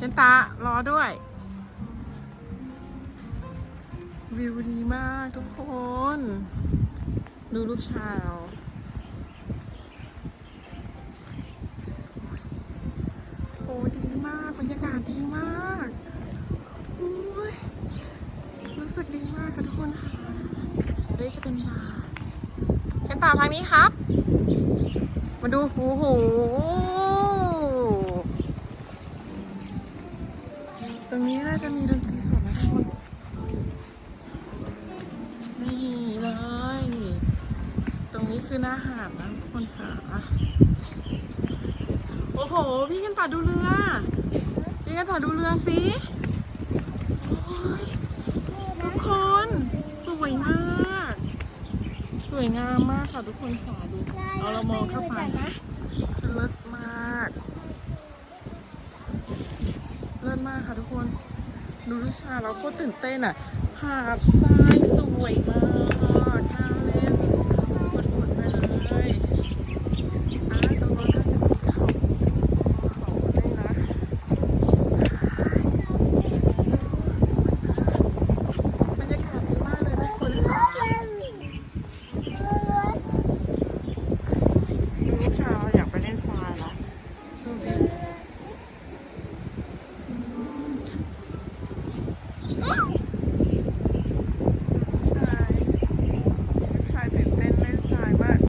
เชนตารอด้วย วิวดีมากทุกคน ดูลูกชายเราสวโอ้ดีมาก บรรยากาศดีมากโอ้ยรู้สึกดีมากค่ะทุกคนค่ะนี่จะเป็นบาร์เชนตาทางนี้ครับ มาดูโอ้โห ตรงนี้น่าจะมีดนตรีสดนะทุกคนนี่เลย ตรงนี้คือหน้าหาดนะทุกคนค่ะโอ้โห พี่กันตาดูเรือ พี่กันตาดูเรือสิทุกคน สวยมาก สวยงามมากค่ะทุกคนค่ะดู เอาเรามองเข้าไปเลิศมาก เลิศมากค่ะทุกคน ดูลูกชาเราโคตรตื่นเต้นอะ หาดทรายสวยมาก